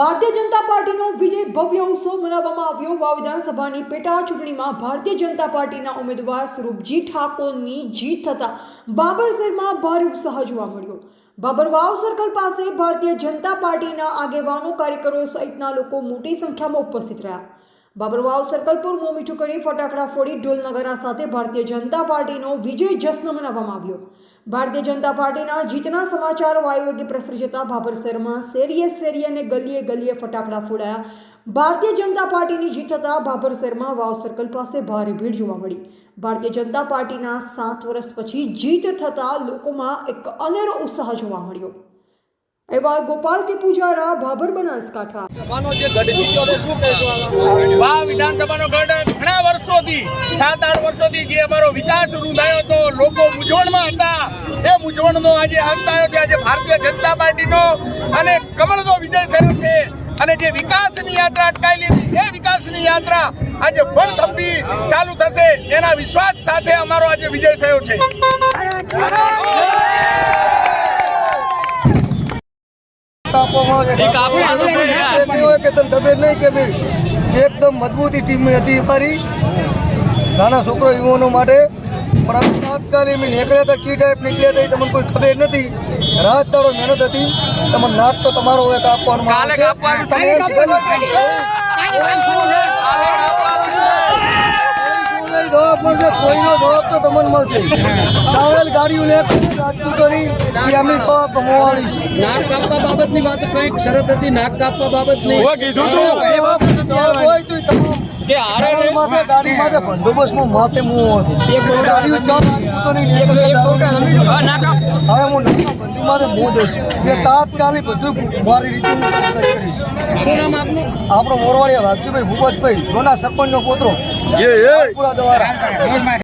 ભારતીય જનતા પાર્ટીનો વિજય ભવ્ય ઉત્સવ મનાવવામાં આવ્યો. વા વિધાનસભાની પેટા ચૂંટણીમાં ભારતીય જનતા પાર્ટીના ઉમેદવાર સ્વરૂપજી ઠાકોરની જીત થતાં બાબર શહેરમાં ભારે ઉત્સાહ જોવા મળ્યો. બાબર વાવ સર્કલ પાસે ભારતીય જનતા પાર્ટીના આગેવાનો, કાર્યકરો સહિતના લોકો મોટી સંખ્યામાં ઉપસ્થિત રહ્યા. બાબર વાવ સર્કલ પર મોં મીઠું કરી ફટાકડા ફોડી ઢોલ સાથે ભારતીય જનતા પાર્ટીનો વિજય જશ્ન મનાવવામાં આવ્યો. ભારતીય જનતા પાર્ટીના જીતના સમાચાર વાયુવેગે પ્રસરી જતા ભાભર શહેરમાં શેરીએ શેરીએ અને ગલીએ ગલીએ ફટાકડા ફોડાયા. ભારતીય જનતા પાર્ટીની જીત થતાં ભાભર શહેરમાં વાવ સર્કલ પાસે ભારે ભીડ જોવા મળી. ભારતીય જનતા પાર્ટીના સાત વર્ષ પછી જીત થતાં લોકોમાં એક અનેરો ઉત્સાહ જોવા મળ્યો. અહેવાલ ગોપાલ કે પૂજારા ભાભર બનાસકાંઠા. સભાનો જે ગઢ જીત્યો તો શું કહેશો? વાવ વિધાનસભાનો ગઢ ઘણા વર્ષોથી સાત આઠ વર્ષોથી જે અમારો વિકાસ રૂંધાયો હતો લોકો મૂંઝવણમાં હતા. એ મૂંઝવણનો આજે અંત આવ્યો છે. આજે ભારતીય જનતા પાર્ટીનો અને કમળનો વિજય થયો છે. અને જે વિકાસની યાત્રા અટકાયેલી હતી એ વિકાસની યાત્રા આજે ભણથંભી ચાલુ થશે. એના વિશ્વાસ સાથે અમારો આજે વિજય થયો છે. આપવામાં આવે કે તને ખબર નહીં કે એકદમ મજબૂતી ટીમ હતી અમારી નાના છોકરો યુવાનો માટે. પણ અમે તાત્કાલિક અમે નીકળ્યા હતા કી ટાઈપ નીકળ્યા હતા તમને કોઈ ખબર નથી. રાત દાડો મહેનત હતી. તમને નાક તો તમારો હવે કાપવાનું કાલે કાપવાનું. તમે એમ કીધું ને કે કોઈ જવાબ મળશે કોઈનો જવાબ તો તમને મળશે. ચાવેલ ગાડીઓને રાજપૂતોની એ અમે મોવાળી છે નાક કાપવા બાબતની વાત કંઈક શરત હતી નાક કાપવા બાબતની કીધું જવાબ જવાબ હોય તો તમામ કે આરે ગાડી માથે ગાડી માથે બંદોબસ્ત માથે મું હતો. ગાડીઓ ચાર રાજપૂતોની દારૂની. હવે હું નાકા બંદી માથે મું દઈશ. એ તાત્કાલિક બધું મારી રીતે હું કરીશ. શું નામ આપનું? આપણો મોરવાડિયા વાઘજીભાઈ ભૂપતભાઈ ગોના સરપંચનો પોતરો. પૂરા દ્વારા.